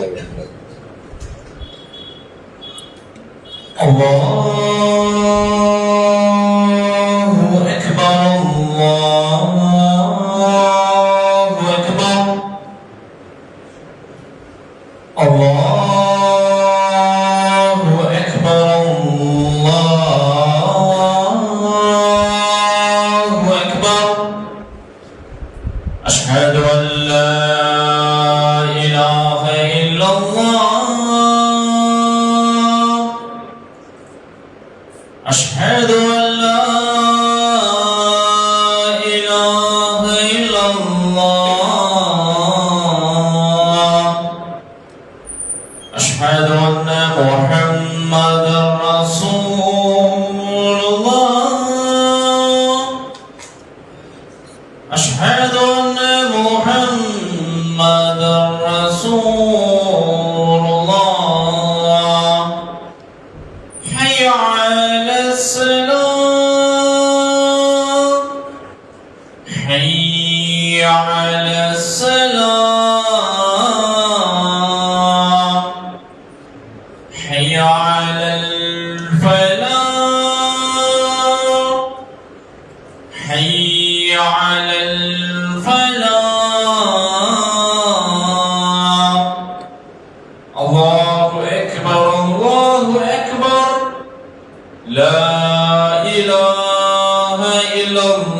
こんばんは。 어. لا إله إلا الله.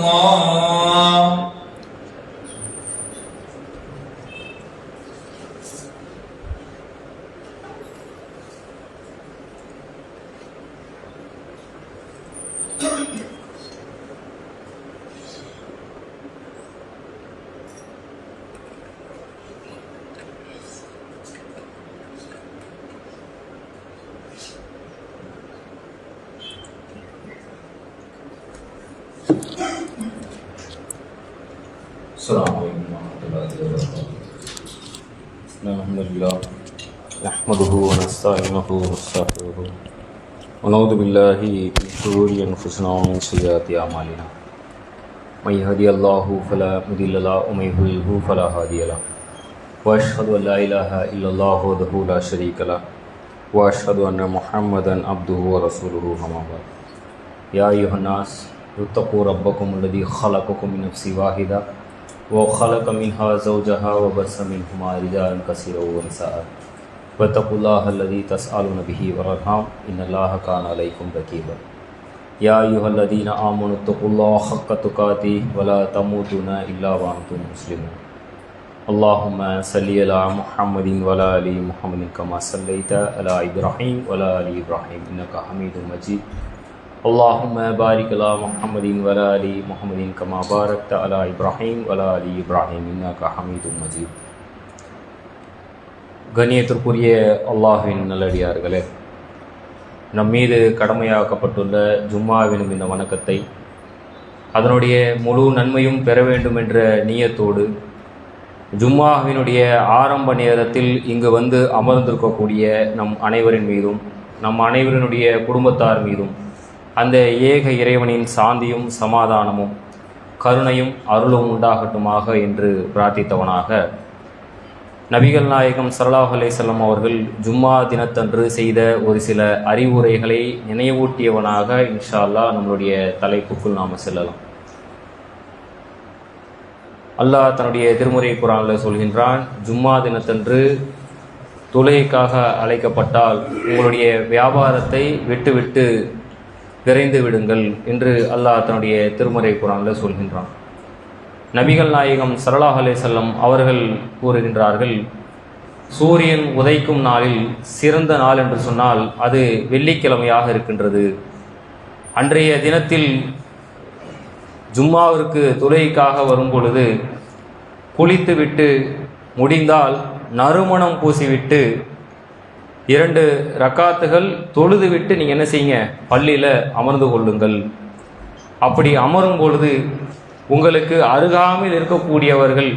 بالله من شرور انفسنا ومن سيئات اعمالنا. من يهدي الله فلا مضل له، ومن يضلل فلا هادي له. واشهد ان لا اله الا الله وحده لا شريك له، واشهد ان محمدا عبده ورسوله اما بعد. يا ايها الناس، اتقوا ربكم الذي خلقكم من نفس واحده وخلق منها زوجها وبث منهما رجالا كثيرا ونساء. واتقوا الله الذي تسألون به والأرحام إن الله كان عليكم رقيبا. يا أيها الذين آمنوا اتقوا الله حق تقاته ولا تموتن إلا وأنتم مسلمون. اللهم صل على محمد وعلى آل محمد كما صليت على إبراهيم وعلى آل إبراهيم إنك حميد مجيد. اللهم بارك على محمد وعلى آل محمد كما باركت على إبراهيم وعلى آل إبراهيم إنك حميد مجيد. கண்ணியத்திற்குரிய அல்லாஹின் நல்லடியார்களே நம் மீது கடமையாக்கப்பட்டுள்ள ஜும்மாவினும் இந்த வணக்கத்தை அதனுடைய முழு நன்மையும் பெற வேண்டும் என்ற நீயத்தோடு ஜும்மாவினுடைய ஆரம்ப நேரத்தில் இங்கு வந்து அமர்ந்திருக்கக்கூடிய நம் அனைவரின் மீதும் நம் அனைவரினுடைய குடும்பத்தார் மீதும் அந்த ஏக இறைவனின் சாந்தியும் சமாதானமும் கருணையும் அருளும் உண்டாகட்டுமாக என்று பிரார்த்தித்தவனாக நபிகள் நாயகம் சல்லாஹ் அலேசல்லம் அவர்கள் ஜும்மா தினத்தன்று செய்த ஒரு சில அறிவுரைகளை நினைவூட்டியவனாக இன்ஷா அல்லாஹ் நம்மளுடைய தலைப்புக்குள் நாம் செல்லலாம். அல்லாஹ் தன்னுடைய திருமுறை குரானில் சொல்கின்றான் ஜும்மா தினத்தன்று தொழுகைக்காக அழைக்கப்பட்டால் உங்களுடைய வியாபாரத்தை விட்டுவிட்டு விரைந்து விடுங்கள் என்று அல்லாஹ் தன்னுடைய திருமறை குரானில் சொல்கின்றான். நபிகள் நாயகம் சரலாஹ் அலே செல்லம் அவர்கள் கூறுகின்றார்கள் சூரியன் உதைக்கும் நாளில் சிறந்த நாள் என்று சொன்னால் அது வெள்ளிக்கிழமையாக இருக்கின்றது. அன்றைய தினத்தில் ஜும்மாவிற்கு துளைக்காக வரும் பொழுது குளித்துவிட்டு முடிந்தால் நறுமணம் பூசிவிட்டு இரண்டு ரக்காத்துகள் தொழுது விட்டு நீங்கள் என்ன செய்யுங்க? பள்ளியில் அமர்ந்து கொள்ளுங்கள். அப்படி அமரும் பொழுது உங்களுக்கு அருகாமையில் இருக்கக்கூடியவர்கள்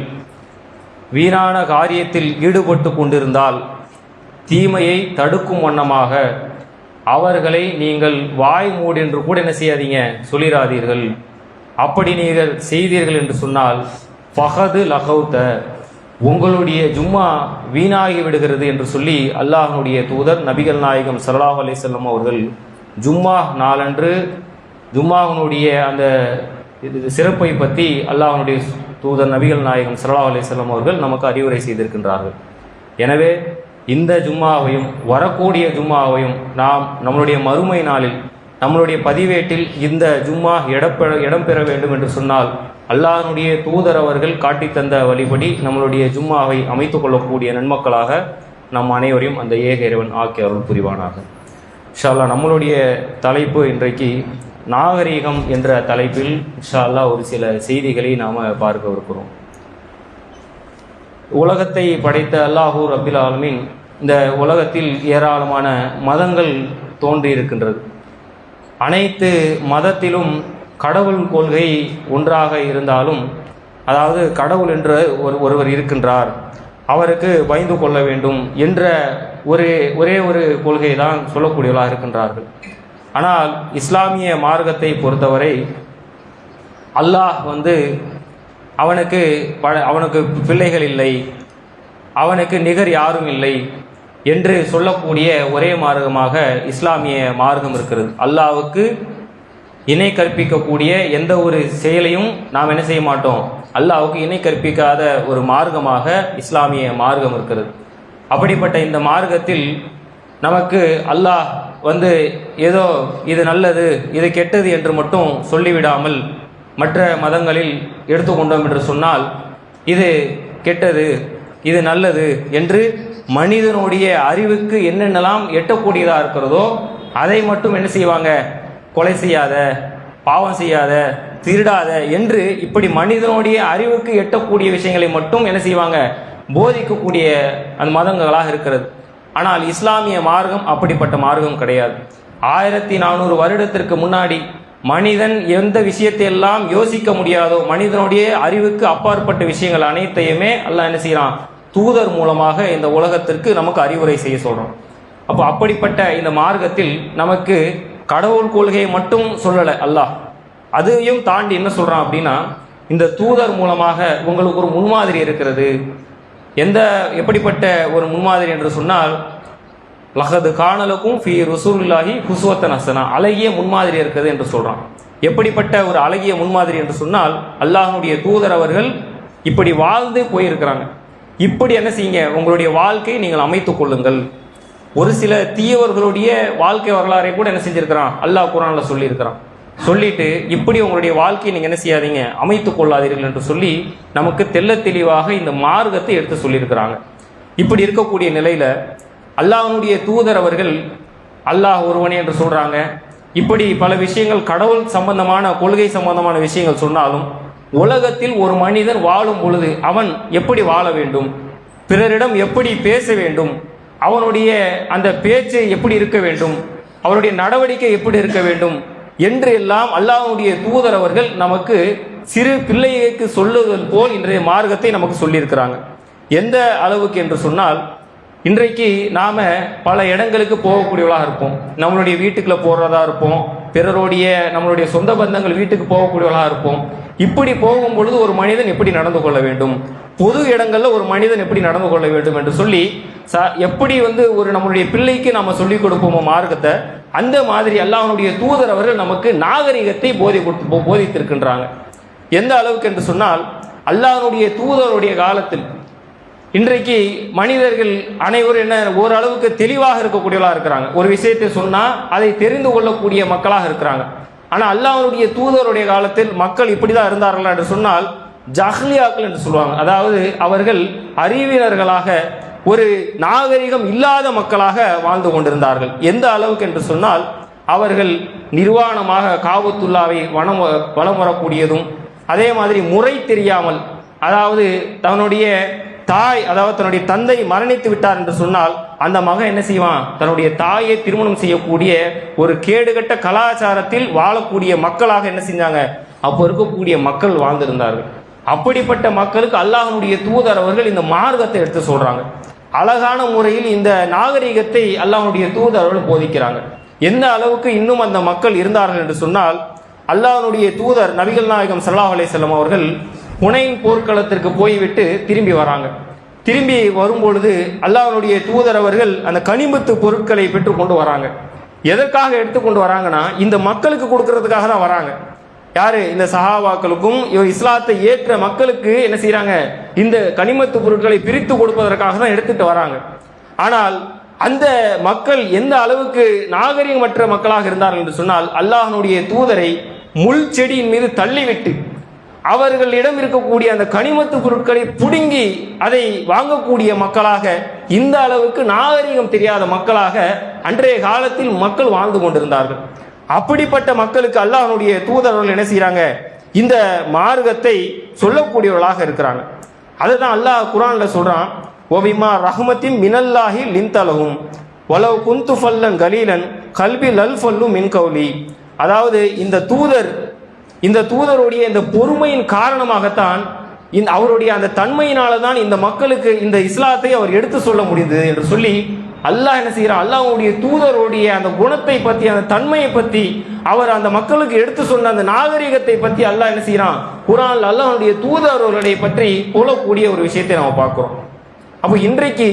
வீணான காரியத்தில் ஈடுபட்டு கொண்டிருந்தால் தீமையை தடுக்கும் வண்ணமாக அவர்களை நீங்கள் வாய் மூடு என்று கூட என்ன செய்யாதீங்க? சொல்லிடாதீர்கள் அப்படி நீங்கள் செய்தீர்கள் என்று சொன்னால் ஃபஹது லகௌத்த உங்களுடைய ஜும்மா வீணாகி விடுகிறது என்று சொல்லி அல்லாஹனுடைய தூதர் நபிகள் நாயகம் சல்லாஹ் அலைஹி அவர்கள் ஜும்மா நாளன்று ஜும்மாவினுடைய அந்த இது சிறப்பை பற்றி அல்லாஹனுடைய தூதர் நபிகள் நாயகம் சல்லா அலைஹி அவர்கள் நமக்கு அறிவுரை செய்திருக்கின்றார்கள். எனவே இந்த ஜும்மாவையும் வரக்கூடிய ஜும்மாவையும் நாம் நம்மளுடைய மறுமை நாளில் நம்மளுடைய பதிவேட்டில் இந்த ஜும்மா இடப்பெற இடம்பெற வேண்டும் என்று சொன்னால் அல்லாஹனுடைய தூதர் அவர்கள் காட்டித் தந்த வழிபடி நம்மளுடைய ஜும்மாவை அமைத்துக் கொள்ளக்கூடிய நன்மக்களாக நம் அனைவரையும் அந்த ஏக இறைவன் ஆக்கி அருள் புரிவானாக. ஷாலா நம்மளுடைய தலைப்பு இன்றைக்கு நாகரீகம் என்ற தலைப்பில் இன்ஷால்லா அல்லாஹ் ஒரு சில செய்திகளை நாம் பார்க்க இருக்கிறோம். உலகத்தை படைத்த அல்லாஹூர் அப்துல் ஆலமின் இந்த உலகத்தில் ஏராளமான மதங்கள் தோன்றியிருக்கின்றது அனைத்து மதத்திலும் கடவுள் கொள்கை ஒன்றாக இருந்தாலும் அதாவது கடவுள் என்ற ஒரு ஒருவர் இருக்கின்றார் அவருக்கு பயந்து கொள்ள வேண்டும் என்ற ஒரு ஒரே ஒரு கொள்கை தான் சொல்லக்கூடியவர்களாக இருக்கின்றார்கள். ஆனால் இஸ்லாமிய மார்க்கத்தை பொறுத்தவரை அல்லாஹ் வந்து அவனுக்கு ப- அவனுக்கு பிள்ளைகள் இல்லை அவனுக்கு நிகர் யாரும் இல்லை என்று சொல்லக்கூடிய ஒரே மார்க்கமாக இஸ்லாமிய மார்க்கம் இருக்கிறது. அல்லாவுக்கு இணை கற்பிக்கக்கூடிய எந்த ஒரு செயலையும் நாம் என்ன செய்ய மாட்டோம். அல்லாவுக்கு இணை கற்பிக்காத ஒரு மார்க்கமாக இஸ்லாமிய மார்க்கம் இருக்கிறது. அப்படிப்பட்ட இந்த மார்க்கத்தில் நமக்கு அல்லாஹ் வந்து ஏதோ இது நல்லது இது கெட்டது என்று மட்டும் சொல்லிவிடாமல் மற்ற மதங்களில் எடுத்துக்கொண்டோம் என்று சொன்னால் இது கெட்டது இது நல்லது என்று மனிதனுடைய அறிவுக்கு என்னென்னலாம் எட்டக்கூடியதாக இருக்கிறதோ அதை மட்டும் என்ன செய்வாங்க? கொலை செய்யாத பாவம் செய்யாத திருடாத என்று இப்படி மனிதனுடைய அறிவுக்கு எட்டக்கூடிய விஷயங்களை மட்டும் என்ன செய்வாங்க? போதிக்கக்கூடிய அந்த மதங்களாக இருக்கிறது. ஆனால் இஸ்லாமிய மார்க்கம் அப்படிப்பட்ட மார்க்கம் கிடையாது. ஆயிரத்தி நானூறு வருடத்திற்கு முன்னாடி மனிதன் எந்த விஷயத்தை எல்லாம் யோசிக்க முடியாதோ மனிதனுடைய அறிவுக்கு அப்பாற்பட்ட விஷயங்கள் அனைத்தையுமே அல்ல என்ன செய்யறான் தூதர் மூலமாக இந்த உலகத்திற்கு நமக்கு அறிவுரை செய்ய சொல்றோம் அப்போ அப்படிப்பட்ட இந்த மார்க்கத்தில் நமக்கு கடவுள் கொள்கையை மட்டும் சொல்லலை அல்லாஹ். அதையும் தாண்டி என்ன சொல்றான் அப்படின்னா இந்த தூதர் மூலமாக உங்களுக்கு ஒரு முன்மாதிரி இருக்கிறது. எந்த எப்படிப்பட்ட ஒரு முன்மாதிரி என்று சொன்னால் லஹது காணலுக்கும் ஃபி ருசூல்லாஹி ஹுசுவத்தன் ஹசனா. அழகிய முன்மாதிரி இருக்குது என்று சொல்கிறான் எப்படிப்பட்ட ஒரு அழகிய முன்மாதிரி என்று சொன்னால் அல்லாஹனுடைய தூதர் அவர்கள் இப்படி வாழ்ந்து போயிருக்கிறாங்க. இப்படி என்ன செய்யுங்க? உங்களுடைய வாழ்க்கையை நீங்கள் அமைத்துக் கொள்ளுங்கள். ஒரு சில தீயவர்களுடைய வாழ்க்கை வரலாறை கூட என்ன செஞ்சிருக்கிறான்? அல்லாஹ் குரானில் சொல்லியிருக்கிறான். சொல்லிட்டு இப்படி உங்களுடைய வாழ்க்கையை நீங்கள் என்ன செய்யாதீங்க? அமைத்து கொள்ளாதீர்கள் என்று சொல்லி நமக்கு தெல்ல தெளிவாக இந்த மார்க்கத்தை எடுத்து சொல்லியிருக்கிறாங்க. இப்படி இருக்கக்கூடிய நிலையில் அல்லாஹனுடைய தூதர் அவர்கள் அல்லாஹ் ஒருவனே என்று சொல்கிறாங்க இப்படி பல விஷயங்கள் கடவுள் சம்பந்தமான கொள்கை சம்பந்தமான விஷயங்கள் சொன்னாலும் உலகத்தில் ஒரு மனிதன் வாழும் பொழுது அவன் எப்படி வாழ வேண்டும்? பிறரிடம் எப்படி பேச வேண்டும்? அவனுடைய அந்த பேச்சு எப்படி இருக்க வேண்டும்? அவருடைய நடவடிக்கை எப்படி இருக்க வேண்டும்? என்று எல்லாம் அல்லாஹ்வுடைய தூதர் அவர்கள் நமக்கு சிறு பிள்ளைகளுக்கு சொல்லுதல் போல் இன்றைய மார்க்கத்தை நமக்கு சொல்லியிருக்கிறாங்க. எந்த அளவுக்கு என்று சொன்னால் இன்றைக்கு நாம பல இடங்களுக்கு போகக்கூடியவளாக இருப்போம். நம்மளுடைய வீட்டுக்குள்ள போறதா இருப்போம். பிறருடைய நம்மளுடைய சொந்த பந்தங்கள் வீட்டுக்கு போகக்கூடியவளாக இருப்போம். இப்படி போகும் பொழுது ஒரு மனிதன் எப்படி நடந்து கொள்ள வேண்டும்? பொது இடங்களில் ஒரு மனிதன் எப்படி நடந்து கொள்ள வேண்டும் என்று சொல்லி ச எப்படி வந்து ஒரு நம்மளுடைய பிள்ளைக்கு நாம சொல்லிக் கொடுப்போமோ மார்க்கத்தை அந்த மாதிரி அல்லாஹனுடைய தூதர் அவர்கள் நமக்கு நாகரிகத்தை போதி கொடுத்து போதித்திருக்கின்றாங்க. எந்த அளவுக்கு என்று சொன்னால் அல்லாஹனுடைய தூதருடைய காலத்தில் இன்றைக்கு மனிதர்கள் அனைவரும் என்ன ஓரளவுக்கு தெளிவாக இருக்கக்கூடியவர்களாக இருக்கிறாங்க. ஒரு விஷயத்தை சொன்னால் அதை தெரிந்து கொள்ளக்கூடிய மக்களாக இருக்கிறாங்க. ஆனால் அல்லாவுடைய தூதருடைய காலத்தில் மக்கள் இப்படிதான் இருந்தார்கள் என்று சொன்னால் ஜஹ்லியாக்கள் என்று சொல்லுவாங்க. அதாவது அவர்கள் அறிவியலர்களாக ஒரு நாகரிகம் இல்லாத மக்களாக வாழ்ந்து கொண்டிருந்தார்கள். எந்த அளவுக்கு என்று சொன்னால் அவர்கள் நிர்வாணமாக காபத்துல்லாவை வனம் வலம் வரக்கூடியதும் அதே மாதிரி முறை தெரியாமல் அதாவது தன்னுடைய தாய் அதாவது தன்னுடைய தந்தை மரணித்து விட்டார் என்று சொன்னால் அந்த மகன் என்ன செய்வான்? தன்னுடைய தாயை திருமணம் செய்யக்கூடிய ஒரு கேடுகட்ட கலாச்சாரத்தில் வாழக்கூடிய மக்களாக என்ன செஞ்சாங்க? அப்போ இருக்கக்கூடிய மக்கள் வாழ்ந்திருந்தார்கள். அப்படிப்பட்ட மக்களுக்கு அல்லாஹனுடைய தூதர் அவர்கள் இந்த மார்க்கத்தை எடுத்து சொல்றாங்க. அழகான முறையில் இந்த நாகரிகத்தை அல்லாஹனுடைய தூதர் அவர்கள் போதிக்கிறாங்க. எந்த அளவுக்கு இன்னும் அந்த மக்கள் இருந்தார்கள் என்று சொன்னால் அல்லாஹனுடைய தூதர் நபிகள் நாயகம் சல்லாஹ் அலைஹி செல்லம் அவர்கள் ஹுனைன் போர்க்களத்திற்கு போய்விட்டு திரும்பி வராங்க. திரும்பி வரும்பொழுது அல்லாஹனுடைய தூதர் அவர்கள் அந்த கனிமத்து பொருட்களை பெற்று கொண்டு வராங்க. எதற்காக எடுத்துக்கொண்டு வராங்கன்னா இந்த மக்களுக்கு கொடுக்கறதுக்காக தான் வராங்க. யாரு? இந்த சஹாபாக்களுக்கும் இவர் இஸ்லாத்தை ஏற்ற மக்களுக்கு என்ன செய்யறாங்க இந்த கனிமத்து பொருட்களை பிரித்து கொடுப்பதற்காக தான் எடுத்துட்டு வராங்க. ஆனால் அந்த மக்கள் எந்த அளவுக்கு நாகரிகமற்ற மக்களாக இருந்தார்கள் என்று சொன்னால் அல்லாஹனுடைய தூதரை முள் செடியின் மீது தள்ளிவிட்டு அவர்களிடம் இருக்கக்கூடிய அந்த கனிமத்து பொருட்களை புடுங்கி அதை வாங்கக்கூடிய மக்களாக இந்த அளவுக்கு நாகரிகம் தெரியாத மக்களாக அன்றைய காலத்தில் மக்கள் வாழ்ந்து கொண்டிருந்தார்கள். அப்படிப்பட்ட மக்களுக்கு அல்லாஹனுடைய தூதர்கள் என்ன செய்கிறாங்க இந்த மார்க்கத்தை சொல்லக்கூடியவர்களாக இருக்கிறாங்க. அதை தான் அல்லாஹ் குரான்ல சொல்றான் ஓவிமா ரஹ்மத்தின் மினல்லாஹி லிந்தலகும் வலவ் குந்து ஃபல்லன் கலீலன் கல்வி லல் ஃபல்லும் மின் கௌலி. அதாவது இந்த தூதர் இந்த தூதருடைய இந்த பொறுமையின் காரணமாகத்தான் இந்த அவருடைய அந்த தன்மையினால தான் இந்த மக்களுக்கு இந்த இஸ்லாத்தை அவர் எடுத்து சொல்ல முடிந்தது என்று சொல்லி அல்லாஹ் என்ன செய்கிறார்? அல்லாஹுடைய தூதருடைய அந்த குணத்தை பற்றி அந்த தன்மையை பற்றி அவர் அந்த மக்களுக்கு எடுத்து சொன்ன அந்த நாகரிகத்தை பற்றி அல்லாஹ் என்ன செய்கிறான்? குரான் அல்லாஹனுடைய தூதர்களுடைய பற்றி புலக்கூடிய ஒரு விஷயத்தை நம்ம பார்க்குறோம். அப்போ இன்றைக்கு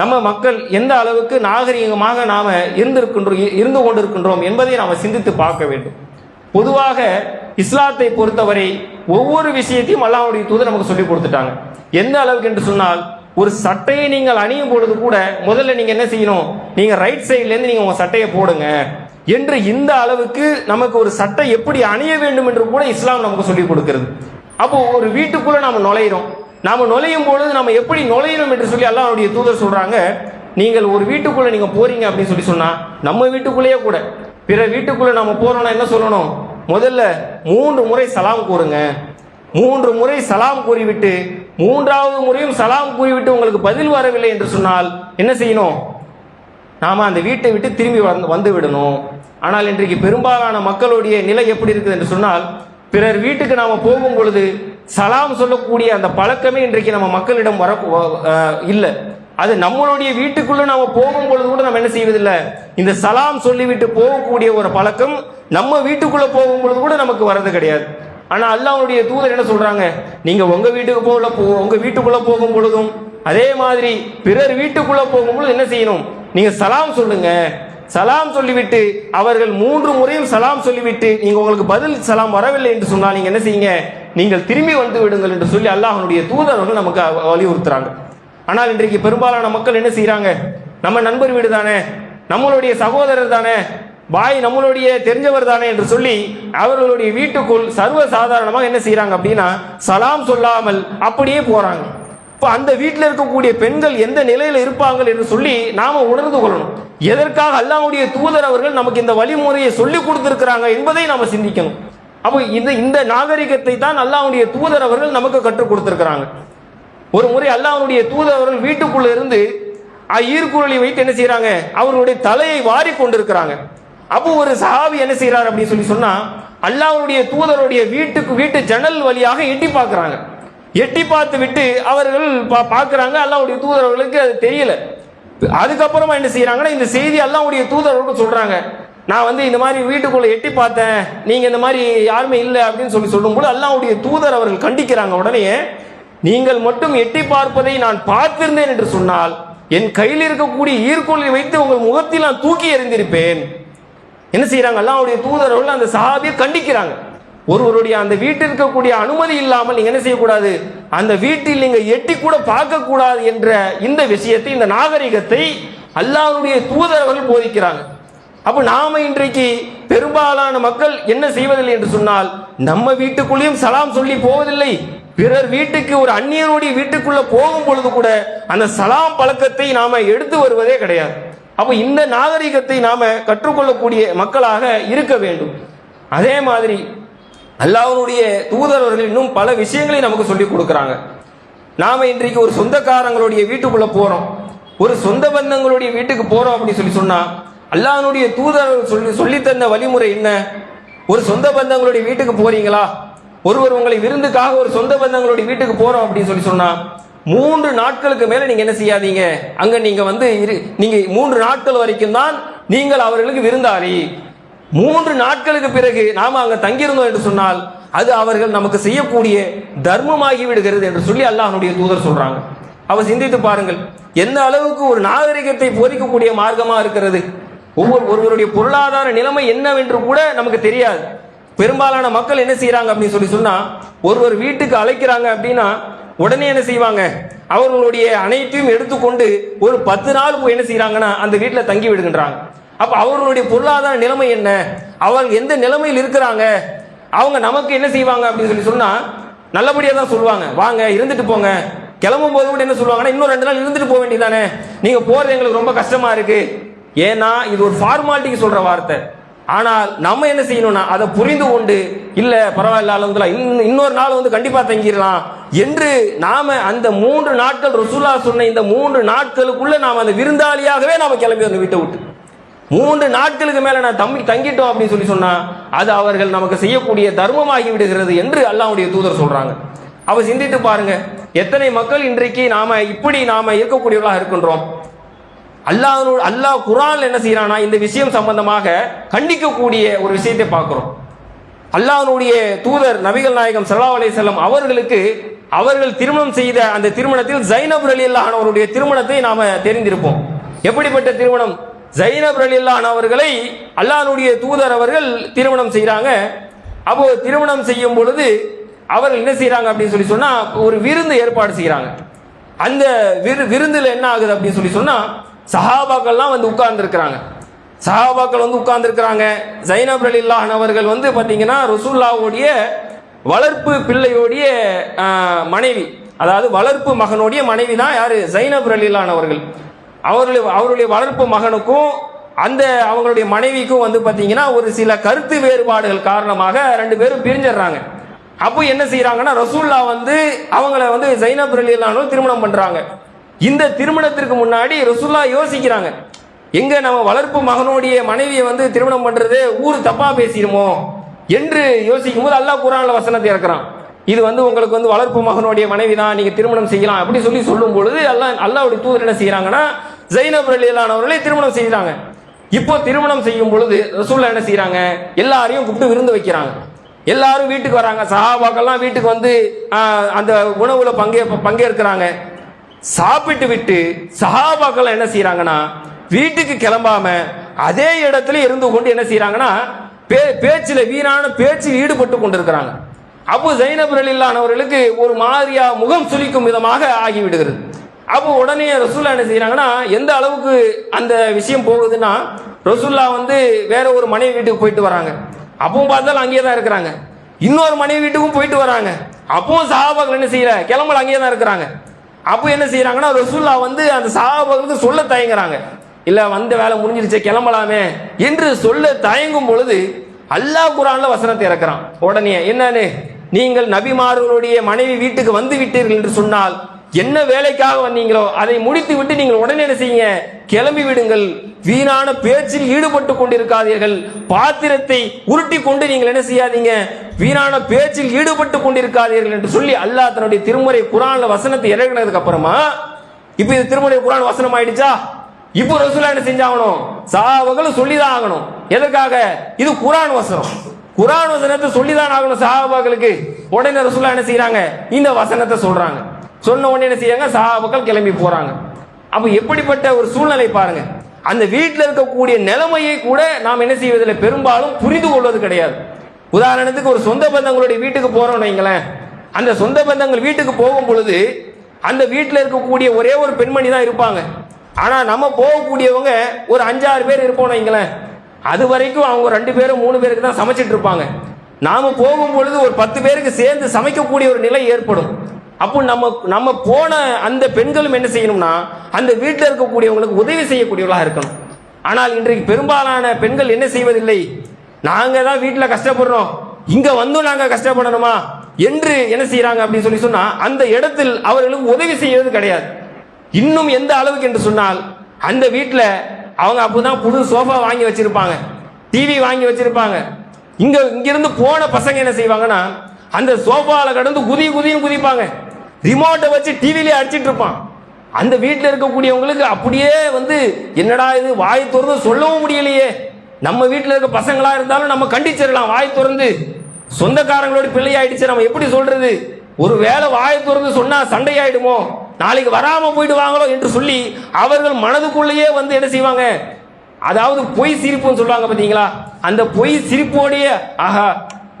நம்ம மக்கள் எந்த அளவுக்கு நாகரிகமாக நாம் இருந்திருக்கின்றோம் இருந்து கொண்டிருக்கின்றோம் என்பதை நாம் சிந்தித்து பார்க்க வேண்டும். பொதுவாக இஸ்லாத்தை பொறுத்தவரை ஒவ்வொரு விஷயத்தையும் அல்லாஹுடைய தூதர் நமக்கு சொல்லி கொடுத்துட்டாங்க. எந்த அளவுக்கு என்று சொன்னால் ஒரு சட்டையை நீங்கள் அணியும் பொழுது கூட முதல்ல நீங்க என்ன செய்யணும்? நீங்க ரைட் சைட்லேருந்து நீங்க உங்க சட்டையை போடுங்க. என்று இந்த அளவுக்கு நமக்கு ஒரு சட்டை எப்படி அணிய வேண்டும் என்று கூட இஸ்லாம் நமக்கு சொல்லி கொடுக்கிறது. அப்போ ஒரு வீட்டுக்குள்ள நாம நுழையிறோம். நாம நுழையும் பொழுது நம்ம எப்படி நுழையணும் என்று சொல்லி அல்லாஹுடைய தூதர் சொல்றாங்க. நீங்கள் ஒரு வீட்டுக்குள்ள நீங்க போறீங்க அப்படின்னு சொல்லி சொன்னா நம்ம வீட்டுக்குள்ளேயே கூட. பிற வீட்டுக்குள்ள நம்ம போறோம்னா என்ன சொல்லணும்? முதல்ல மூன்று முறை சலாம் கூறுங்க. மூன்று முறை சலாம் கூறிவிட்டு மூன்றாவது முறையும் சலாம் கூறிவிட்டு உங்களுக்கு பதில் வரவில்லை என்று சொன்னால் என்ன செய்யணும்? நாம அந்த வீட்டை விட்டு திரும்பி வந்து வந்து விடணும். ஆனால் இன்றைக்கு பெரும்பாலான மக்களுடைய நிலை எப்படி இருக்குது என்று சொன்னால் பிறர் வீட்டுக்கு நாம போகும் பொழுது சலாம் சொல்லக்கூடிய அந்த பழக்கமே இன்றைக்கு நம்ம மக்களிடம் வர இல்லை. அது நம்மளுடைய வீட்டுக்குள்ள நாம போகும் பொழுது கூட நம்ம என்ன செய்வதில்லை? இந்த சலாம் சொல்லிவிட்டு போகக்கூடிய ஒரு பழக்கம் நம்ம வீட்டுக்குள்ள போகும் பொழுது கூட நமக்கு வர்றது கிடையாது. ஆனா அல்லாவுடைய தூதர் என்ன சொல்றாங்க? நீங்க உங்க வீட்டுக்கு போகல போ உங்க வீட்டுக்குள்ள போகும் பொழுதும் அதே மாதிரி பிறர் வீட்டுக்குள்ள போகும்பொழுது என்ன செய்யணும்? நீங்க சலாம் சொல்லுங்க. சலாம் சொல்லிவிட்டு அவர்கள் மூன்று முறையும் சலாம் சொல்லிவிட்டு நீங்க உங்களுக்கு பதில் சலாம் வரவில்லை என்று சொன்னால் நீங்க என்ன செய்யுங்க? நீங்கள் திரும்பி வந்து விடுங்கள் என்று சொல்லி அல்லாஹ்வுடைய தூதர்கள் நமக்கு வலியுறுத்துறாங்க. ஆனால் இன்றைக்கு பெரும்பாலான மக்கள் என்ன செய்கிறாங்க நம்ம நண்பர் வீடு தானே நம்மளுடைய சகோதரர் தானே பாய் நம்மளுடைய தெரிஞ்சவர் தானே என்று சொல்லி அவர்களுடைய வீட்டுக்குள் சர்வ சாதாரணமாக என்ன செய்கிறாங்க அப்படின்னா சலாம் சொல்லாமல் அப்படியே போறாங்க. இப்போ அந்த வீட்டில் இருக்கக்கூடிய பெண்கள் எந்த நிலையில் இருப்பாங்க என்று சொல்லி நாம உணர்ந்து கொள்ளணும். எதற்காக அல்லாவுடைய தூதர் அவர்கள் நமக்கு இந்த வழிமுறையை சொல்லி கொடுத்திருக்கிறாங்க என்பதை நாம சிந்திக்கணும். அப்போ இந்த இந்த நாகரிகத்தை தான் அல்லாவுடைய தூதர் அவர்கள் நமக்கு கற்றுக் கொடுத்திருக்கிறாங்க. ஒரு முறை அல்லாவுடைய தூதர் வீட்டுக்குள்ள இருந்து அ- வைத்து என்ன செய்யறாங்க அவர்களுடைய தலையை வாரி கொண்டிருக்கிறாங்க. அப்போ ஒரு சஹாபி என்ன செய்யறாரு அப்படின்னு சொல்லி சொன்னா அல்லாஹ்வுடைய தூதருடைய வீட்டுக்கு வீட்டு ஜன்னல் வழியாக எட்டி பார்க்கறாங்க. எட்டி பார்த்து விட்டு அவர்கள் பா- பார்க்கறாங்க அல்லாவுடைய தூதரவர்களுக்கு அது தெரியல. அதுக்கப்புறமா என்ன செய்யறாங்கன்னா இந்த செய்தி அல்லாவுடைய தூதர்களுக்கு சொல்றாங்க. நான் வந்து இந்த மாதிரி வீட்டுக்குள்ள எட்டி பார்த்தேன் நீங்க இந்த மாதிரி யாருமே இல்லை அப்படின்னு சொல்லி சொல்லும்போது அல்லாவுடைய தூதர் அவர்கள் கண்டிக்கிறாங்க. உடனே நீங்கள் மட்டும் எட்டி பார்ப்பதை நான் பார்த்திருந்தேன் என்று சொன்னால் என் கையில் இருக்கக்கூடிய ஈர்க்கொள்ளை வைத்து உங்கள் முகத்தில் நான் தூக்கி எறிந்திருப்பேன். என்ன செய்யறாங்க அல்லாவுடைய தூதர்கள் அந்த சஹாபியை கண்டிக்கிறாங்க. ஒருவருடைய அந்த வீட்டில் இருக்கக்கூடிய அனுமதி இல்லாமல் நீங்க என்ன செய்யக்கூடாது? அந்த வீட்டில் நீங்க எட்டி கூட பார்க்க கூடாது என்ற இந்த விஷயத்தை இந்த நாகரிகத்தை அல்லாவுடைய தூதரவர்கள் போதிக்கிறாங்க. அப்ப நாம இன்றைக்கு பெரும்பாலான மக்கள் என்ன செய்வதில்லை என்று சொன்னால் நம்ம வீட்டுக்குள்ளேயும் சலாம் சொல்லி போவதில்லை. பிறர் வீட்டுக்கு ஒரு அந்நியனுடைய வீட்டுக்குள்ள போகும் பொழுது கூட அந்த சலாம் பழக்கத்தை நாம எடுத்து வருவதே கிடையாது. அப்போ இந்த நாகரிகத்தை நாம கற்றுக்கொள்ளக்கூடிய மக்களாக இருக்க வேண்டும். அதே மாதிரி அல்லாஹ்வுடைய தூதரவர்கள் இன்னும் பல விஷயங்களை நமக்கு சொல்லி கொடுக்குறாங்க. நாம இன்றைக்கு ஒரு சொந்தக்காரங்களுடைய வீட்டுக்குள்ள போறோம். ஒரு சொந்த பந்தங்களுடைய வீட்டுக்கு போறோம் அப்படின்னு சொல்லி சொன்னா அல்லாஹனுடைய தூதர் சொல்லி சொல்லி தந்த வழிமுறை என்ன? ஒரு சொந்த பந்தங்களுடைய வீட்டுக்கு போறீங்களா? ஒருவர் உங்களை விருந்துக்காக ஒரு சொந்த பந்தங்களுடைய வீட்டுக்கு போறோம் அப்படின்னு சொல்லி சொன்னா மூன்று நாட்களுக்கு மேல நீங்க என்ன செய்யாதீங்க? அங்க நீங்க வந்து இரு- நீங்க மூன்று நாட்கள் வரைக்கும் தான் நீங்கள் அவர்களுக்கு விருந்தாளி. மூன்று நாட்களுக்கு பிறகு நாம அங்க தங்கியிருந்தோம் என்று சொன்னால் அது அவர்கள் நமக்கு செய்யக்கூடிய தர்மமாகி விடுகிறது என்று சொல்லி அல்லாஹனுடைய தூதர் சொல்றாங்க. அவர் சிந்தித்து பாருங்கள் எந்த அளவுக்கு ஒரு நாகரிகத்தை போதிக்கக்கூடிய மார்க்கமா இருக்கிறது? ஒவ்வொரு ஒருவருடைய பொருளாதார நிலைமை என்னவென்று கூட நமக்கு தெரியாது. பெரும்பாலான மக்கள் என்ன செய்யறாங்க அப்படின்னு சொல்லி சொன்னா ஒருவர் வீட்டுக்கு அழைக்கிறாங்க அப்படின்னா உடனே என்ன செய்வாங்க? அவர்களுடைய அனைத்தையும் எடுத்துக்கொண்டு ஒரு பத்து நாள் போய் என்ன செய்யறாங்கன்னா அந்த வீட்டில் தங்கி விடுகின்றாங்க. அப்ப அவர்களுடைய பொருளாதார நிலைமை என்ன? அவங்க எந்த நிலைமையில் இருக்கிறாங்க? அவங்க நமக்கு என்ன செய்வாங்க அப்படின்னு சொல்லி சொன்னா நல்லபடியா தான் சொல்லுவாங்க. வாங்க இருந்துட்டு போங்க. கிளம்பும் போது கூட என்ன சொல்லுவாங்கன்னா இன்னும் ரெண்டு நாள் இருந்துட்டு போக வேண்டியதானே நீங்க போறது எங்களுக்கு ரொம்ப கஷ்டமா இருக்கு. ஏன்னா இது ஒரு ஃபார்மாலிட்டிக்கு சொல்ற வார்த்தை. ஆனால் நம்ம என்ன செய்யணும்னா அதை புரிந்து கொண்டு இல்ல பரவாயில்ல அலமதுல்லா இன்னும் இன்னொரு நாள் வந்து கண்டிப்பா தங்கிடலாம் என்று நாம அந்த மூன்று நாட்கள் ருசுல்லா சொன்ன இந்த மூன்று நாட்களுக்குள்ள நாம அந்த விருந்தாளியாகவே நாம கிளம்பி வந்து வீட்டை விட்டு. மூன்று நாட்களுக்கு மேல நான் தம்பி தங்கிட்டோம் அப்படின்னு சொல்லி சொன்னா அது அவர்கள் நமக்கு செய்யக்கூடிய தர்மமாகி விடுகிறது என்று அல்லாவுடைய தூதர் சொல்றாங்க. அவ சிந்தித்து பாருங்க எத்தனை மக்கள் இன்றைக்கு நாம இப்படி நாம இருக்கக்கூடியவர்களாக இருக்கின்றோம். அல்லாஹ் அல்லாஹ் குரான் என்ன செய்யறானா இந்த விஷயம் சம்பந்தமாக கண்டிக்கக்கூடிய ஒரு விஷயத்தை பார்க்கிறோம். அல்லாஹனுடைய தூதர் நபிகள் நாயகம் சல்லா அலி செல்லம் அவர்களுக்கு அவர்கள் திருமணம் செய்த அந்த திருமணத்தில் ஜைனப் அலி அல்லாஹனவருடைய திருமணத்தை நாம தெரிந்திருப்போம். எப்படிப்பட்ட திருமணம்? ஜைனப் அலி அவர்களை அல்லாஹனுடைய தூதர் அவர்கள் திருமணம் செய்கிறாங்க அப்போ திருமணம் செய்யும் பொழுது அவர்கள் என்ன செய்கிறாங்க அப்படின்னு சொல்லி சொன்னால் ஒரு விருந்து ஏற்பாடு செய்கிறாங்க அந்த விரு விருந்தில் என்ன ஆகுது அப்படின்னு சொல்லி சொன்னால் சஹாபாக்கள்லாம் வந்து உட்கார்ந்துருக்கிறாங்க. சஹாபாக்கள் வந்து உட்கார்ந்துருக்கிறாங்க. ஜைனப் ரலில்லாஹன் அவர்கள் வந்து பார்த்தீங்கன்னா ரசூல்லாவுடைய வளர்ப்பு பிள்ளையோடைய மனைவி. அதாவது வளர்ப்பு மகனுடைய மனைவி தான் யார்? ஜைனப் ரலில்லான் அவர்கள். அவருடைய அவருடைய வளர்ப்பு மகனுக்கும் அந்த அவங்களுடைய மனைவிக்கும் வந்து பார்த்தீங்கன்னா ஒரு சில கருத்து வேறுபாடுகள் காரணமாக ரெண்டு பேரும் பிரிஞ்சிடுறாங்க. அப்போ என்ன செய்யறாங்கன்னா ரசூல்லா வந்து அவங்கள வந்து ஜைனப் ரலியல்லானோ திருமணம் பண்ணுறாங்க இந்த திருமணத்திற்கு முன்னாடி ரசுல்லா யோசிக்கிறாங்க. எங்க நம்ம வளர்ப்பு மகனுடைய மனைவியை வந்து திருமணம் பண்றது ஊர் தப்பா பேசிடுமோ என்று யோசிக்கும் போது அல்லாஹ் குரான்ல வசனத்தை இறக்குறான். இது வந்து உங்களுக்கு வந்து வளர்ப்பு மகனுடைய மனைவி தான் நீங்க திருமணம் செய்யலாம் அப்படி சொல்லி சொல்லும் பொழுது அல்லாஹ் அல்லாவுடைய தூதர் என்ன செய்யறாங்கன்னா ஜைனப் ரலியல்லானவர்களை திருமணம் செய்யறாங்க இப்போ திருமணம் செய்யும் பொழுது ரசூல்லா என்ன செய்யறாங்க? எல்லாரையும் கூப்பிட்டு விருந்து வைக்கிறாங்க. எல்லாரும் வீட்டுக்கு வராங்க. சஹாபாக்கள்லாம் வீட்டுக்கு வந்து அந்த உணவுல பங்கே பங்கேற்கிறாங்க. சாப்பிட்டு விட்டு சஹாபாக்கள் என்ன செய்யறாங்கன்னா வீட்டுக்கு கிளம்பாம அதே இடத்துல இருந்து கொண்டு என்ன செய்யறாங்கன்னா பே பேச்சில் வீணான பேச்சில் ஈடுபட்டு கொண்டிருக்கிறாங்க. அப்போ ஜைனப் ரலில்லானவர்களுக்கு ஒரு மாதிரியா முகம் சுளிக்கும் விதமாக ஆகிவிடுகிறது. அப்போ உடனே ரசூல்லா என்ன செய்யறாங்கன்னா எந்த அளவுக்கு அந்த விஷயம் போகுதுன்னா ரசூல்லா வந்து வேற ஒரு மனைவி வீட்டுக்கு போயிட்டு வராங்க. அப்பவும் பார்த்தாலும் அங்கேயே தான் இருக்கிறாங்க. இன்னொரு மனைவி வீட்டுக்கும் போயிட்டு வராங்க. அப்பவும் சஹாபாக்கள் என்ன செய்யல கிளம்பல அங்கேயே தான் இருக்கிறாங்க. அப்போ என்ன செய்யறாங்கன்னா ரசூல்லா வந்து அந்த சஹாபாக்களுக்கு சொல்ல தயங்குறாங்க. இல்ல வந்த வேலை முடிஞ்சிருச்சு கிளம்பலாமே என்று சொல்ல தயங்கும் பொழுது அல்லாஹ் குரான்ல வசனத்தை இறக்குறான். உடனே என்னன்னு? நீங்கள் நபிமார்களுடைய மனைவி வீட்டுக்கு வந்து விட்டீர்கள் என்று சொன்னால் என்ன வேலைக்காக வந்தீங்களோ அதை முடித்து விட்டு நீங்கள் உடனே என்ன செய்யுங்க? கிளம்பி விடுங்கள். வீணான பேச்சில் ஈடுபட்டு கொண்டிருக்காதீர்கள். பாத்திரத்தை உருட்டி கொண்டு நீங்கள் என்ன செய்யாதீங்க? வீணான பேச்சில் ஈடுபட்டு கொண்டிருக்காதீர்கள் என்று சொல்லி அல்லாஹ் தன்னுடைய திருமுறை குரான்ல வசனத்தை இறங்கினதுக்கு அப்புறமா இப்போ இது திருமுறை குரான் வசனம் ஆயிடுச்சா? இப்போ ரசூலா என்ன செஞ்சாகணும்? சாவகளும் சொல்லிதான் ஆகணும். எதற்காக? இது குரான் வசனம். குரான் வசனத்தை சொல்லிதான் ஆகணும் சஹாபாக்களுக்கு. உடனே ரசூலா என்ன செய்யறாங்க இந்த வசனத்தை சொல்றாங்க. சொன்ன உடனே என்ன செய்யாங்க சஹாபாக்கள் கிளம்பி போறாங்க. அப்ப எப்படிப்பட்ட ஒரு சூழ்நிலை பாருங்க. அந்த வீட்டில் இருக்கக்கூடிய நிலைமையை கூட நாம் என்ன செய்வதில் பெரும்பாலும் புரிந்து கொள்வது கிடையாது. உதாரணத்துக்கு ஒரு சொந்த பந்தங்களுடைய வீட்டுக்கு போறோம் வைங்களேன். அந்த சொந்த பந்தங்கள் வீட்டுக்கு போகும் பொழுது அந்த வீட்டில் இருக்கக்கூடிய ஒரே ஒரு பெண்மணி தான் இருப்பாங்க. ஆனா நம்ம போகக்கூடியவங்க ஒரு அஞ்சாறு பேர் இருப்போம் வைங்களேன். அது வரைக்கும் அவங்க ரெண்டு பேரும் மூணு பேருக்கு தான் சமைச்சிட்டு இருப்பாங்க. நாம போகும் பொழுது ஒரு பத்து பேருக்கு சேர்ந்து சமைக்கக்கூடிய ஒரு நிலை ஏற்படும். அப்போ நம்ம நம்ம போன அந்த பெண்களும் என்ன செய்யணும்னா அந்த வீட்டில் இருக்கக்கூடியவங்களுக்கு உதவி செய்யக்கூடியவர்களாக இருக்கணும். ஆனால் இன்றைக்கு பெரும்பாலான பெண்கள் என்ன செய்வதில்லை? நாங்கள் தான் வீட்டில் கஷ்டப்படுறோம். இங்கே வந்தும் நாங்கள் கஷ்டப்படணுமா? என்று என்ன செய்கிறாங்க அப்படின்னு சொல்லி சொன்னால் அந்த இடத்தில் அவர்களுக்கு உதவி செய்வது கிடையாது. இன்னும் எந்த அளவுக்கு என்று சொன்னால் அந்த வீட்டில் அவங்க அப்போதான் புது சோஃபா வாங்கி வச்சிருப்பாங்க. டிவி வாங்கி வச்சிருப்பாங்க. இங்க இங்கிருந்து போன பசங்க என்ன செய்வாங்கன்னா அந்த சோஃபாவில் கடந்து குதி குதின்னு குதிப்பாங்க. ரிமோட்டை வச்சு டிவிலே அடிச்சிட்டு இருப்பான். அந்த வீட்டில் இருக்கக்கூடியவங்களுக்கு அப்படியே வந்து என்னடா இது வாய் திறந்து சொல்லவும் முடியலையே. நம்ம வீட்டில் இருக்க பசங்களா இருந்தாலும் நம்ம கண்டிச்சிடலாம் வாய் திறந்து. சொந்தக்காரங்களோட பிள்ளை ஆயிடுச்சு நம்ம எப்படி சொல்றது? ஒரு வேளை வாய் திறந்து சொன்னா சண்டை ஆயிடுமோ நாளைக்கு வராம போயிடுவாங்களோ என்று சொல்லி அவர்கள் மனதுக்குள்ளேயே வந்து என்ன செய்வாங்க? அதாவது பொய் சிரிப்புன்னு சொல்லுவாங்க பாத்தீங்களா? அந்த பொய் சிரிப்போடைய ஆஹா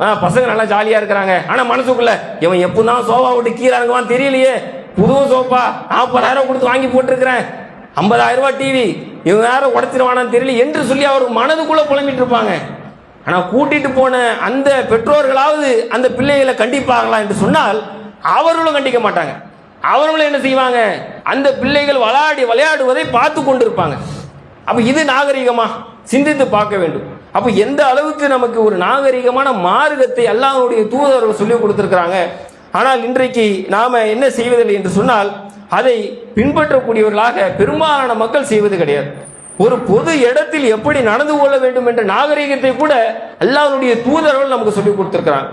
பசங்க நல்லா ஜாலியா இருக்கிறாங்க. ஆனா மனசுக்குள்ள இவன் எப்பதான் சோஃபா விட்டு கீழே இறங்குவான் தெரியலையே. புது சோஃபா நாற்பதாயிரம் கொடுத்து வாங்கி போட்டிருக்கிறேன். ஐம்பதாயிரம் ரூபாய் டிவி இவன் யாரும் உடச்சிருவானான்னு தெரியல என்று சொல்லி அவர் மனதுக்குள்ள புலம்பிட்டு இருப்பாங்க. ஆனா கூட்டிட்டு போன அந்த பெற்றோர்களாவது அந்த பிள்ளைகளை கண்டிப்பாங்களா என்று சொன்னால் அவர்களும் கண்டிக்க மாட்டாங்க. அவர்களும் என்ன செய்வாங்க? அந்த பிள்ளைகள் விளையாடி விளையாடுவதை பார்த்து கொண்டிருப்பாங்க. அப்ப இது நாகரிகமா? சிந்தித்து பார்க்க வேண்டும். அப்ப எந்த அளவுக்கு நமக்கு ஒரு நாகரிகமான மார்க்கத்தை அல்லாஹனுடைய தூதர்கள் சொல்லி கொடுத்திருக்கிறாங்க? ஆனால் இன்றைக்கு நாம என்ன செய்வதில்லை என்று சொன்னால் அதை பின்பற்றக்கூடியவர்களாக பெரும்பாலான மக்கள் செய்வது கிடையாது. ஒரு பொது இடத்தில் எப்படி நடந்து கொள்ள வேண்டும் என்ற நாகரிகத்தை கூட அல்லாஹனுடைய தூதர்கள் நமக்கு சொல்லி கொடுத்திருக்கிறாங்க.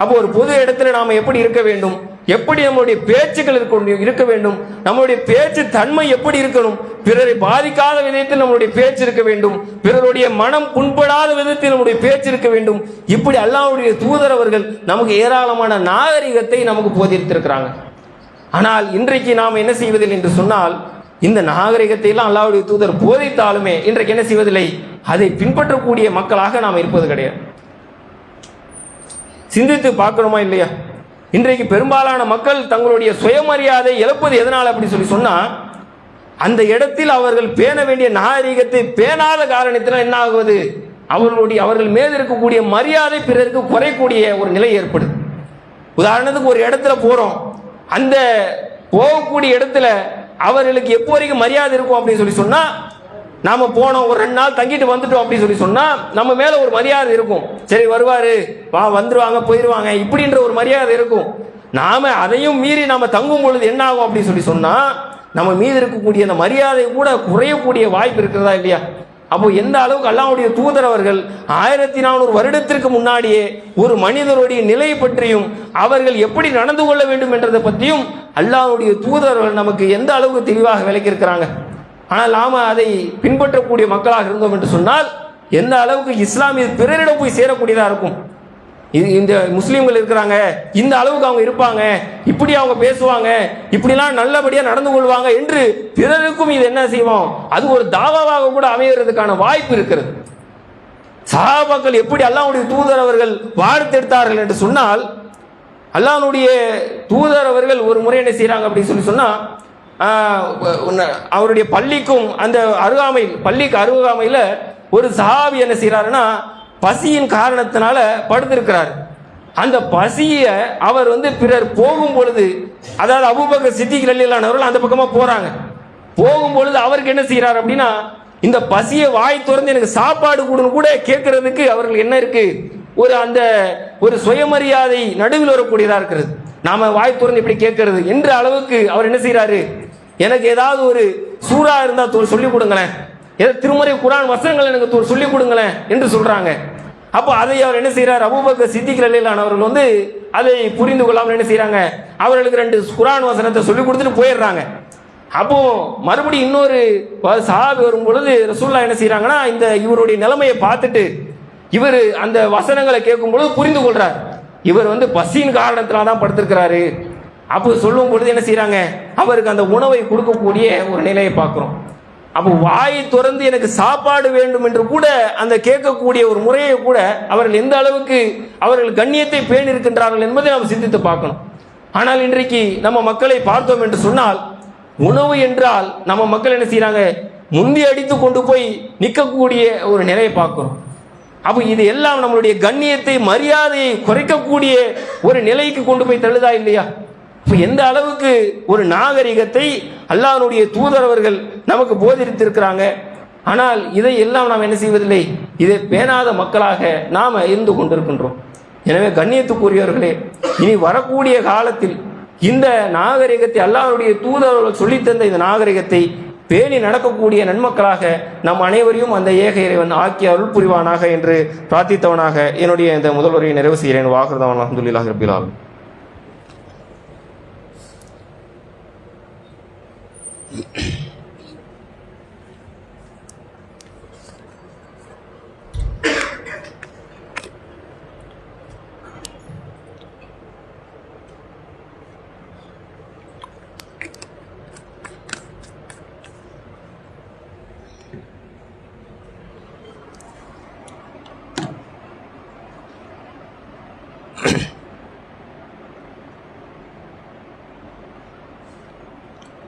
அப்போ ஒரு பொது இடத்துல நாம எப்படி இருக்க வேண்டும்? எப்படி நம்மளுடைய பேச்சுக்கள் இருக்க இருக்க வேண்டும். நம்மளுடைய பேச்சு தன்மை எப்படி இருக்கணும்? பிறரை பாதிக்காத விதத்தில் நம்மளுடைய பேச்சு இருக்க வேண்டும். பிறருடைய மனம் புண்படாத விதத்தில் நம்முடைய பேச்சு இருக்க வேண்டும். இப்படி அல்லாவுடைய தூதர் அவர்கள் நமக்கு ஏராளமான நாகரிகத்தை நமக்கு போதித்திருக்கிறாங்க. ஆனால் இன்றைக்கு நாம் என்ன செய்வதில்லை என்று சொன்னால் இந்த நாகரிகத்தை எல்லாம் அல்லாவுடைய தூதர் போதித்தாலுமே இன்றைக்கு என்ன செய்வதில்லை? அதை பின்பற்றக்கூடிய மக்களாக நாம் இருப்பது கிடையாது. சிந்தித்து பார்க்கணுமா இல்லையா? இன்றைக்கு பெரும்பாலான மக்கள் தங்களுடைய சுயமரியாதை இழப்பது எதனால் அப்படின்னு சொல்லி சொன்னால் அந்த இடத்தில் அவர்கள் பேண வேண்டிய நாகரிகத்தை பேணாத காரணத்தினால் என்ன ஆகுவது? அவர்களுடைய அவர்கள் மீது இருக்கக்கூடிய மரியாதை பிறருக்கு குறைக்கூடிய ஒரு நிலை ஏற்படுது. உதாரணத்துக்கு ஒரு இடத்துல போகிறோம் அந்த போகக்கூடிய இடத்துல அவர்களுக்கு எப்போ வரைக்கும் மரியாதை இருக்கும் அப்படின்னு சொல்லி சொன்னால் நாம போனோம் ஒரு ரெண்டு நாள் தங்கிட்டு வந்துட்டோம் அப்படின்னு சொல்லி சொன்னா நம்ம மேல ஒரு மரியாதை இருக்கும். சரி வருவாரு. வா வந்துருவாங்க போயிருவாங்க. இப்படின்ற ஒரு மரியாதை இருக்கும். நாம அதையும் மீறி நாம தங்கும் பொழுது என்ன ஆகும் அப்படின்னு சொல்லி சொன்னா நம்ம மீது இருக்கக்கூடிய அந்த மரியாதை கூட குறையக்கூடிய வாய்ப்பு இருக்கிறதா இல்லையா? அப்போ எந்த அளவுக்கு அல்லாவுடைய தூதரவர்கள் ஆயிரத்தி நானூறு வருடத்திற்கு முன்னாடியே ஒரு மனிதருடைய நிலை பற்றியும் அவர்கள் எப்படி நடந்து கொள்ள வேண்டும் என்றதை பற்றியும் அல்லாவுடைய தூதரவர்கள் நமக்கு எந்த அளவுக்கு தெளிவாக விளக்கியிருக்கிறாங்க? ஆனால் நாம் அதை பின்பற்றக்கூடிய மக்களாக இருந்தோம் என்று சொன்னால் எந்த அளவுக்கு இஸ்லாம் இது பிறரிடம் போய் சேரக்கூடியதாக இருக்கும்? இது இந்த முஸ்லீம்கள் இருக்கிறாங்க இந்த அளவுக்கு அவங்க இருப்பாங்க இப்படி அவங்க பேசுவாங்க இப்படிலாம் நல்லபடியாக நடந்து கொள்வாங்க என்று பிறருக்கும் இது என்ன செய்வோம்? அது ஒரு தாவாவாக கூட அமையறதுக்கான வாய்ப்பு இருக்கிறது. சகாபாக்கள் எப்படி அல்லாவுடைய தூதர் அவர்கள் வார்த்தெடுத்தார்கள் என்று சொன்னால் அல்லாஹனுடைய தூதர் அவர்கள் ஒரு முறை என்ன செய்கிறாங்க அப்படின்னு சொல்லி சொன்னால் அவருடைய பள்ளிக்கும் அந்த அருகாமையில் பள்ளிக்கு அருகாமையில் ஒரு சஹாபி என்ன செய்கிறாருன்னா பசியின் காரணத்தினால படுத்திருக்கிறார். அந்த பசியை அவர் வந்து பிறர் போகும் பொழுது அதாவது அபூபக்கர் சித்திக் ரலியல்லானவர்கள் அந்த பக்கமாக போகிறாங்க போகும் பொழுது அவருக்கு என்ன செய்கிறார் அப்படின்னா இந்த பசியை வாய் திறந்து எனக்கு சாப்பாடு கொடுன்னு கூட கேட்கறதுக்கு அவர்கள் என்ன இருக்கு? ஒரு அந்த ஒரு சுயமரியாதை நடுவில் வரக்கூடியதாக இருக்கிறது. நாம வாய் திறந்து இப்படி கேட்கறது. என்ற அளவுக்கு அவர் என்ன செய்யறாரு எனக்கு ஏதாவது ஒரு சூறா இருந்தா தொ- சொல்லிக் கொடுங்களேன். ஏதோ திருமுறை குரான் வசனங்கள் எனக்கு தொ- சொல்லிக் கொடுங்களேன் என்று சொல்றாங்க. அப்போ அதை அவர் என்ன செய்றார்? அபூபக்கர் சித்திக் ரலியல்லாஹு அவர்கள் வந்து அதை புரிந்து கொள்ளாமல் என்ன செய்யறாங்க அவர்களுக்கு ரெண்டு குரான் வசனத்தை சொல்லி கொடுத்துட்டு போயிடுறாங்க. அப்போ மறுபடியும் இன்னொரு சஹாபி வரும் பொழுது ரசூல்லா என்ன செய்யறாங்கன்னா இந்த இவருடைய நிலைமையை பார்த்துட்டு இவர் அந்த வசனங்களை கேட்கும் பொழுது புரிந்து கொள்றார். இவர் வந்து பசியின் காரணத்தில் தான் படுத்திருக்கிறாரு. அப்போ சொல்லும் பொழுது என்ன செய்கிறாங்க அவருக்கு அந்த உணவை கொடுக்கக்கூடிய ஒரு நிலையை பார்க்குறோம். அப்போ வாயை திறந்து எனக்கு சாப்பாடு வேண்டும் என்று கூட அந்த கேட்கக்கூடிய ஒரு முறையை கூட அவர்கள் எந்த அளவுக்கு அவர்கள் கண்ணியத்தை பேணி இருக்கின்றார்கள் என்பதை நாம் சிந்தித்து பார்க்கணும். ஆனால் இன்றைக்கு நம்ம மக்களை பார்த்தோம் என்று சொன்னால் உணவு என்றால் நம்ம மக்கள் என்ன செய்கிறாங்க முந்தி அடித்து கொண்டு போய் நிற்கக்கூடிய ஒரு நிலையை பார்க்குறோம். அப்போ இது எல்லாம் நம்மளுடைய கண்ணியத்தை மரியாதையை குறைக்கக்கூடிய ஒரு நிலைக்கு கொண்டு போய் தள்ளுதா இல்லையா? இப்போ எந்த அளவுக்கு ஒரு நாகரிகத்தை அல்லாஹனுடைய தூதரவர்கள் நமக்கு போதித்திருக்கிறாங்க? ஆனால் இதை எல்லாம் நாம் என்ன செய்வதில்லை? இதை பேணாத மக்களாக நாம் இருந்து கொண்டிருக்கின்றோம். எனவே கண்ணியத்துக்குரியவர்களே இனி வரக்கூடிய காலத்தில் இந்த நாகரிகத்தை அல்லாஹனுடைய தூதரவர்கள் சொல்லித்தந்த இந்த நாகரிகத்தை பேணி நடக்கக்கூடிய நன்மக்களாக நம் அனைவரையும் அந்த ஏக இறைவன் ஆக்கி அருள் புரிவானாக என்று பிரார்த்தித்தவனாக என்னுடைய இந்த முதல்வரை நிறைவு செய்கிறேன். வாக்குறதவன் அஹமதுல்லாஹ் ரபில் you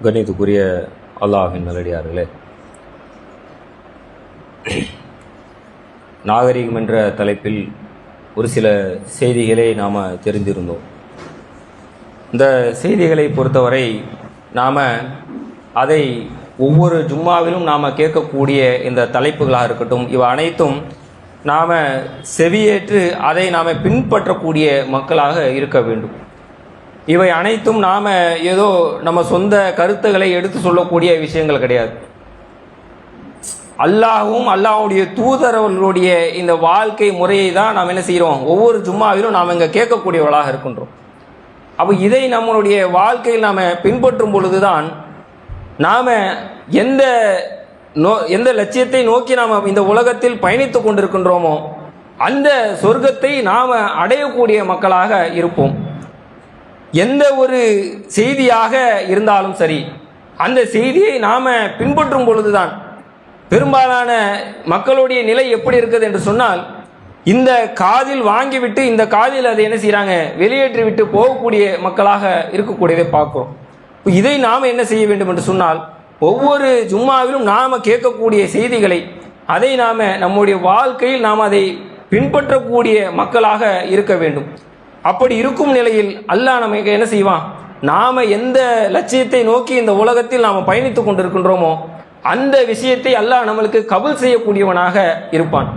கணித்துக்குரிய அல்லாஹின் நல்லடியார்களே. நாகரிகம் என்ற தலைப்பில் ஒரு சில செய்திகளை நாம் தெரிந்திருந்தோம். இந்த செய்திகளை பொறுத்தவரை நாம் அதை ஒவ்வொரு ஜும்மாவிலும் நாம் கேட்கக்கூடிய இந்த தலைப்புகளாக இருக்கட்டும் இவை அனைத்தும் நாம் செவியேற்று அதை நாம் பின்பற்றக்கூடிய மக்களாக இருக்க வேண்டும். இவை அனைத்தும் நாம் ஏதோ நம்ம சொந்த கருத்துக்களை எடுத்து சொல்லக்கூடிய விஷயங்கள் கிடையாது. அல்லாஹும் அல்லாஹுடைய தூதரவர்களுடைய இந்த வாழ்க்கை முறையை தான் நாம் என்ன செய்கிறோம் ஒவ்வொரு ஜும்மாவிலும் நாம் இங்கே கேட்கக்கூடியவர்களாக இருக்கின்றோம். அப்போ இதை நம்மளுடைய வாழ்க்கையில் நாம் பின்பற்றும் பொழுதுதான் நாம் எந்த நோ எந்த லட்சியத்தை நோக்கி நாம் இந்த உலகத்தில் பயணித்து கொண்டிருக்கின்றோமோ அந்த சொர்க்கத்தை நாம் அடையக்கூடிய மக்களாக இருப்போம். எந்த ஒரு செய்தியாக இருந்தாலும் சரி அந்த செய்தியை நாம் பின்பற்றும் பொழுதுதான் பெரும்பாலான மக்களுடைய நிலை எப்படி இருக்குது என்று சொன்னால் இந்த காதில் வாங்கிவிட்டு இந்த காதில் அதை என்ன செய்கிறாங்க வெளியேற்றி விட்டு போகக்கூடிய மக்களாக இருக்கக்கூடியதை பார்க்குறோம். இதை நாம் என்ன செய்ய வேண்டும் என்று சொன்னால் ஒவ்வொரு ஜும்மாவிலும் நாம் கேட்கக்கூடிய செய்திகளை அதை நாம் நம்முடைய வாழ்க்கையில் நாம் அதை பின்பற்றக்கூடிய மக்களாக இருக்க வேண்டும். அப்படி இருக்கும் நிலையில் அல்லாஹ் நமக்கு என்ன செய்வான்? நாம எந்த லட்சியத்தை நோக்கி இந்த உலகத்தில் நாம் பயணித்துக் கொண்டிருக்கின்றோமோ அந்த விஷயத்தை அல்லாஹ் நம்மளுக்கு கபல் செய்யக்கூடியவனாக இருப்பான்.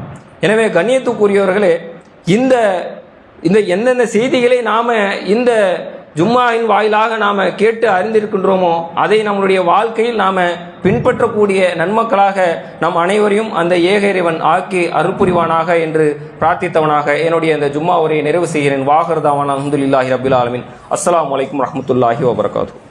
எனவே கண்ணியத்துக்குரியவர்களே இந்த இந்த எந்தெந்த செய்திகளை நாம இந்த ஜும்மாவின் வாயிலாக நாம் கேட்டு அறிந்திருக்கின்றோமோ அதை நம்மளுடைய வாழ்க்கையில் நாம் பின்பற்றக்கூடிய நன்மக்களாக நம் அனைவரையும் அந்த ஏக இறைவன் ஆக்கி அருள்புரிவானாக என்று பிரார்த்தித்தவனாக என்னுடைய அந்த ஜும்மா உரையை நிறைவு செய்கிறேன். வாகர்தாவான அஹமதுல்லாஹி அபுல் ஆலமின். அஸ்லாம் அலைக்கும் ரஹமத்துல்லாஹி வபரகாத்து